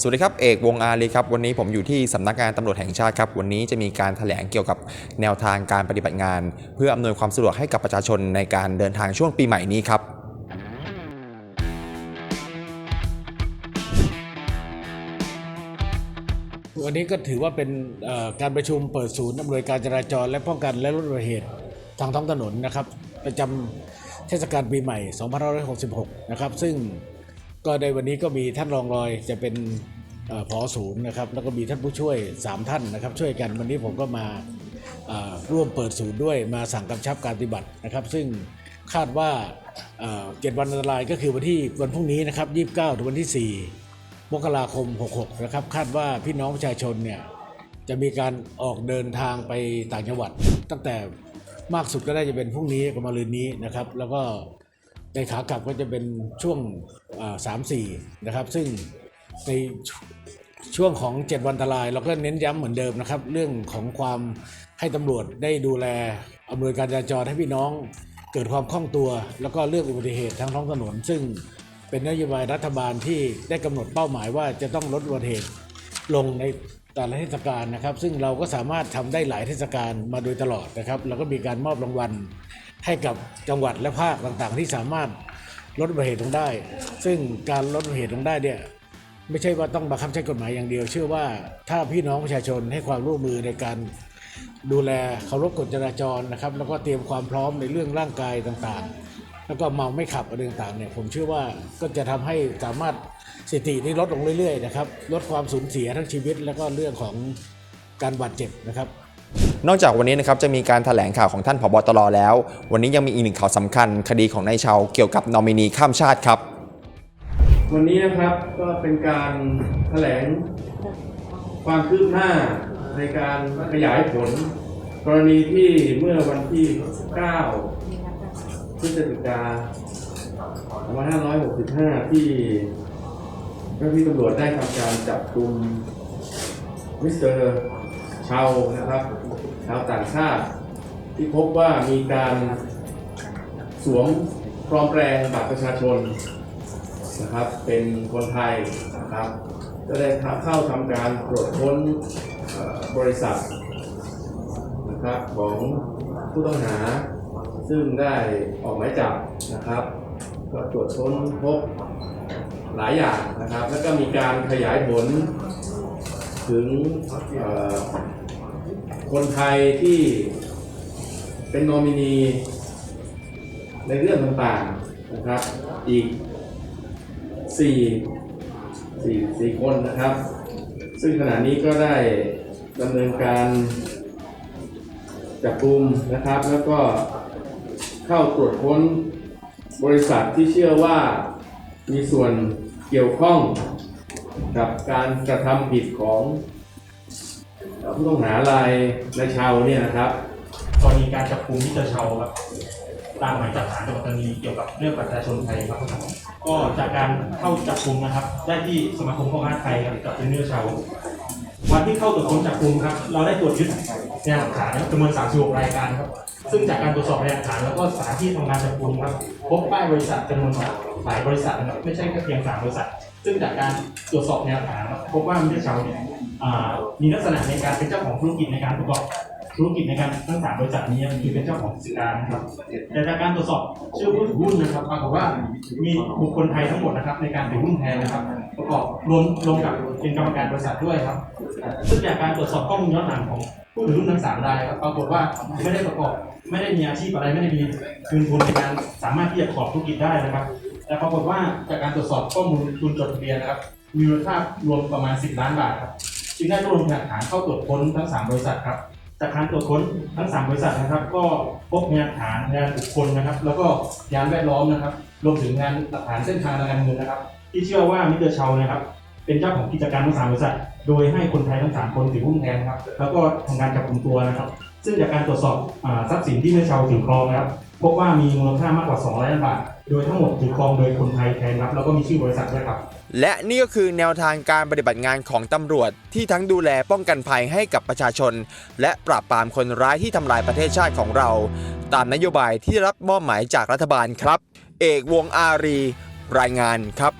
สวัสดีครับ เอกวงอาลีครับ วันนี้ผมอยู่ที่สำนักงานตำรวจแห่งชาติครับ วันนี้จะมีการแถลงเกี่ยวกับแนวทางการปฏิบัติงาน เพื่ออำนวยความสะดวกให้กับประชาชนในการเดินทางช่วงปีใหม่นี้ครับวันนี้ก็ถือว่าเป็นการประชุมเปิดศูนย์อำนวยการจราจร และป้องกันและลดอุบัติเหตุทางท้องถนนนะครับ ประจำเทศกาลปีใหม่ 2566 นะครับ ซึ่ง ก็ในวันนี้ก็มีท่านรองรอยจะเป็นอ่อผอศูนย์นะครับ แล้วก็มีท่านผู้ช่วย 3 ท่านนะครับ ช่วยกันวันนี้ผมก็มาร่วมเปิดศูนย์ด้วยมาสั่งกำชับการปฏิบัตินะครับ ซึ่งคาดว่าเอ่อเจ็ดวันอันตรายก็คือวันที่วันพรุ่งนี้นะครับ 29 ถึงวันที่ 4 มกราคม 66 นะครับ คาดว่าพี่น้องประชาชนเนี่ยจะมีการออกเดินทางไปต่างจังหวัด ตั้งแต่มากสุดก็ได้จะเป็นพรุ่งนี้กับมะรืนนี้นะครับ แล้วก็ ในขากลับก็จะเป็นช่วงสามสี่นะครับ ซึ่งในช่วงของ 7 วันอันตราย เราก็เน้นย้ำเหมือนเดิมนะครับ เรื่องของความให้ตำรวจได้ดูแลอำนวยการจราจรให้พี่น้อง เกิดความคล่องตัว แล้วก็เรื่องอุบัติเหตุทางท้องถนน ซึ่งเป็นนโยบายรัฐบาลที่ได้กำหนดเป้าหมายว่าจะต้องลดอุบัติเหตุลงในแต่ละเทศกาลนะครับ ซึ่งเราก็สามารถทำได้หลายเทศกาลมาโดยตลอดนะครับแล้วก็มีการมอบรางวัล ให้กับจังหวัดและภาคต่างๆ ที่สามารถลดอุบัติเหตุลงได้ ซึ่งการลดอุบัติเหตุลงได้เนี่ยไม่ใช่ว่าต้องบังคับใช้กฎหมายอย่างเดียว เชื่อว่าถ้าพี่น้องประชาชนให้ความร่วมมือในการดูแลเคารพกฎจราจรนะครับ แล้วก็เตรียมความพร้อมในเรื่องร่างกายต่างๆ แล้วก็เมาไม่ขับอะไรต่างๆเนี่ยผมเชื่อว่าก็จะทำให้สามารถสถิตินี้ลดลงเรื่อยๆนะครับลดความสูญเสียทั้งชีวิต แล้วก็เรื่องของการบาดเจ็บนะครับ นอกจากวันนี้นะครับจะมีการแถลงข่าวของท่านผบตรแล้ว วันนี้ยังมีอีกหนึ่งข่าวสำคัญ คดีของนายเชาเกี่ยวกับนอมินีข้ามชาติครับ วันนี้นะครับก็เป็นการแถลงความคืบหน้าในการขยายผล กรณีที่เมื่อวันที่ 9 พฤศจิกา2565 ที่เจ้าหน้าที่ตำรวจได้ทำการจับกลุ่มมิสเตอร์ ชาวนะครับชาวต่างชาติ ที่พบว่ามีการสวมปลอมแปลงบัตรประชาชนนะครับ เป็นคนไทยนะครับ ก็ได้เข้าทำการตรวจค้นบริษัทนะครับของผู้ต้องหา ซึ่งได้ออกหมายจับนะครับ ก็ตรวจค้นพบหลายอย่างนะครับ แล้วก็มีการขยายผลถึง คนไทยที่เป็นนอมินีในเรื่องต่างๆนะครับ อีกสี่สี่สี่คนนะครับ ซึ่งขณะนี้ก็ได้ดำเนินการจับกลุ่มนะครับ แล้วก็เข้าตรวจค้นบริษัทที่เชื่อว่ามีส่วนเกี่ยวข้องกับการกระทำผิดของ ผู้ต้องหารายนายชาวเนี่ยนะครับกรณีการจับกุมมิสเตอร์เชาครับตามหมายจับศาลจังหวัดปัตตานีเกี่ยวกับเรื่องบัตรประชาชนไทยครับก็จากการเข้าจับกุมนะครับ ได้ที่สมาคมพ่อค้าไทยครับกับมิสเตอร์เชาววันที่เข้าตรวจค้นจับกุมครับ เราได้ตรวจยึดพยานหลักฐานจำนวน36รายการครับ ซึ่งจากการตรวจสอบพยานหลักฐานแล้วก็สถานที่ทำงานจับกุมครับ พบป้ายบริษัทจำนวนหลายบริษัทนะครับไม่ใช่แค่เพียงสามบริษัท ซึ่งจากการตรวจสอบพยานหลักฐานพบว่ามิเตอร์เชาเนี่ยมีลักษณะในการเป็นเจ้าของธุรกิจในการประกอบธุรกิจในการทั้งสามบริษัทนี้คือเป็นเจ้าของกิจการนะครับ แต่จากการตรวจสอบชื่อผู้ถือหุ้นนะครับปรากฏว่ามีบุคคลไทยทั้งหมดนะครับ ในการถือหุ้นแทนนะครับ ประกอบรวมรวมกับเป็นกรรมการบริษัทด้วยครับ ซึ่งจากการตรวจสอบข้อมูลย้อนหลังของผู้ถือหุ้นทั้งสามรายครับปรากฏว่าไม่ได้ประกอบ ไม่ได้มีอาชีพอะไรไม่ได้มีเงินทุนในการสามารถที่จะประกอบธุรกิจได้นะครับ แต่ปรากฏว่าจากการตรวจสอบข้อมูลทุนจดทะเบียนนะครับ มีมูลค่ารวมประมาณ 10 ล้านบาทครับจึงได้รวบรวมหลักฐานเข้าตรวจค้นทั้ง 3 บริษัทครับ จากการตรวจค้นทั้ง 3 บริษัทนะครับ ก็พบพยานหลักฐานพยานบุคคลนะครับ แล้วก็ยานแวดล้อมนะครับ รวมถึงงานหลักฐานเส้นทางการเงินนะครับ ที่เชื่อว่ามิสเตอร์เชานะครับ เป็นเจ้าของกิจการทั้งสามบริษัท โดยให้คนไทยทั้งสามคนถือหุ้นแทนครับ แล้วก็ทำการจับกลุ่มตัวนะครับ ซึ่งจากการตรวจสอบอทรัพย์สินที่มิสเตอร์เชาถือครองนะครับ พบว่ามีมูลค่ามากกว่า 2 ล้านบาท โดยทั้งหมดถือครองโดยคนไทยแทนครับ แล้วก็มีชื่อบริษัทด้วยครับ และนี่ก็คือแนวทางการปฏิบัติงานของตำรวจ ที่ทั้งดูแลป้องกันภัยให้กับประชาชน และปราบปรามคนร้ายที่ทำลายประเทศชาติของเรา ตามนโยบายที่รับมอบหมายจากรัฐบาลครับ เอกวงอารี รายงานครับ